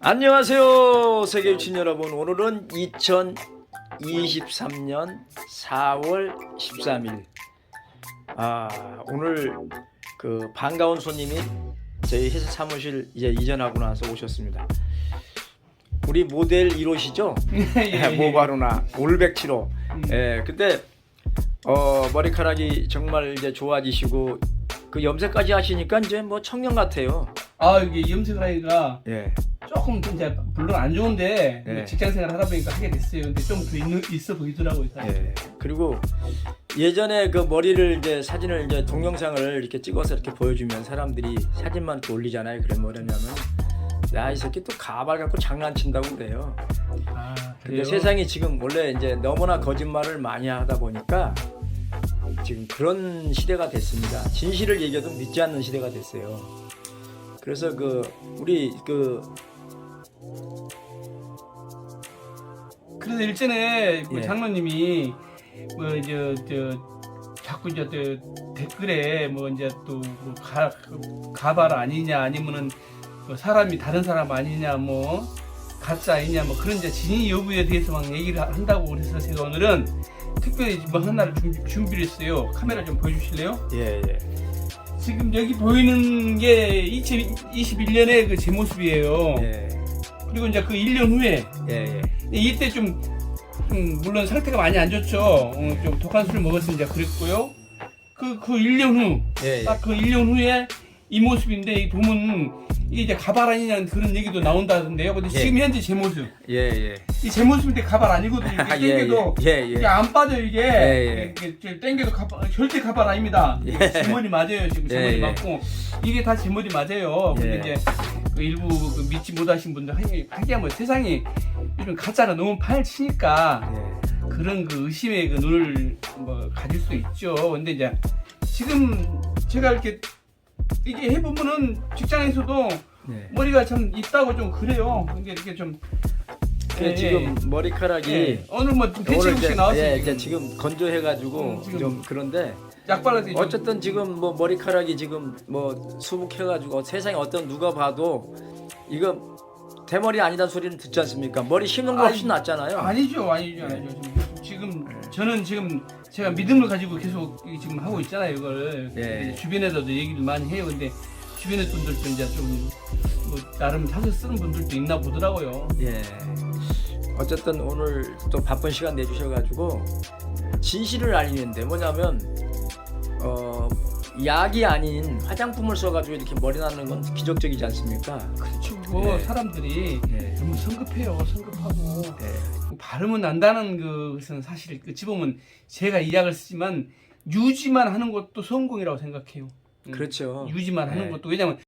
안녕하세요 세계 유친 여러분 오늘은 2023년 4월 13일 아 오늘 그 반가운 손님이 저희 회사 사무실 이제 이전하고 나서 오셨습니다 우리 모델 1호시죠 예, 예. 모바루나 올백치로 음. 예 근데 어 머리카락이 정말 이제 좋아지시고 그 염색까지 하시니까 이제 뭐 청년 같아요 아 이게 염색을 하니까 예 조금 이제 물론 안 좋은데 네. 직장 생활 하다 보니까 하게 됐어요. 근데 좀더 있어 보이더라고요. 예. 그리고 예전에 그 머리를 이제 사진을 이제 동영상을 이렇게 찍어서 이렇게 보여주면 사람들이 사진만 이렇게 올리잖아요. 그래 뭐냐면 야 이 새끼 또 가발 갖고 장난친다고 그래요. 아 근데? 세상이 지금 원래 이제 너무나 거짓말을 많이 하다 보니까 지금 그런 시대가 됐습니다. 진실을 얘기해도 믿지 않는 시대가 됐어요. 그래서 그 우리 그 그래서 일전에 뭐 예. 장로님이 뭐 이제 저 자꾸 이제 또 댓글에 뭐 이제 또뭐 가, 가발 아니냐 아니면은 뭐 사람이 다른 사람 아니냐 뭐 가짜 아니냐 뭐 그런 이제 진위 여부에 대해서 막 얘기를 한다고 그래서 제가 오늘은 특별히 뭐 하나를 준비, 준비 를 했어요. 카메라 좀 보여주실래요? 예 예. 지금 여기 보이는 게 2021년의 그 제 모습이에요. 예. 그리고 이제 그 1년 후에 예, 예. 이때 좀 음, 물론 상태가 많이 안 좋죠. 어, 좀 독한 술을 먹었으니 이제 그랬고요. 그, 그 1년 후, 예, 예. 딱 그 1년 후에 이 모습인데 이 보면 이게 이제 가발 아니냐는 그런 얘기도 나온다던데요. 근데 예. 지금 현재 제 모습. 예, 예. 이 제 모습인데 가발 아니거든요. 이게 예, 땡겨도 예, 예, 이게 안 빠져 이게. 예, 예. 이게 땡겨도 가발, 절대 가발 아닙니다. 예. 제 머리 맞아요. 지금 제 예, 머리 예. 맞고. 이게 다 제 머리 맞아요. 근데 예. 이제 그 일부 그 믿지 못하신 분들 하기, 하기야 뭐 세상에 요즘 가짜가 너무 팔치니까 예. 그런 그 의심의 그 눈을 뭐 가질 수 있죠. 근데 이제 지금 제가 이렇게 이게 해보면은 직장에서도 네. 머리가 참 있다고 좀 그래요. 이게 이렇게 좀그 예, 지금 머리카락이 예. 오늘 뭐 오늘 대체국씩 이제, 나왔어요. 예. 이제 지금 건조해가지고 음, 지금. 좀 그런데 약 발라서 좀- 어쨌든 지금 뭐 머리카락이 지금 뭐 수북해가지고 세상에 어떤 누가 봐도 이거 대머리 아니다 소리는 듣지 않습니까? 머리 심는 거 훨씬 낫잖아요. 아니죠, 아니죠, 아니죠. 지금, 지금 저는 지금 제가 믿음을 가지고 계속 이- 지금 하고 있잖아요, 이걸. 예. 이제 주변에서도 얘기를 많이 해요. 근데 주변의 분들도 이제 좀뭐 나름 사서 쓰는 분들도 있나 보더라고요. 예. 어쨌든 오늘 또 바쁜 시간 내주셔가지고 진실을 알리는데 뭐냐면 어 약이 아닌 화장품을 써가지고 이렇게 머리 나는 건 기적적이지 않습니까? 그렇죠. 뭐 예. 사람들이 예. 너무 성급해요, 성급하고. 예. 발음은 난다는 것은 사실 그 집으면 제가 이 약을 쓰지만 유지만 하는 것도 성공이라고 생각해요. 음, 그렇죠. 유지만 하는 네. 것도 왜냐면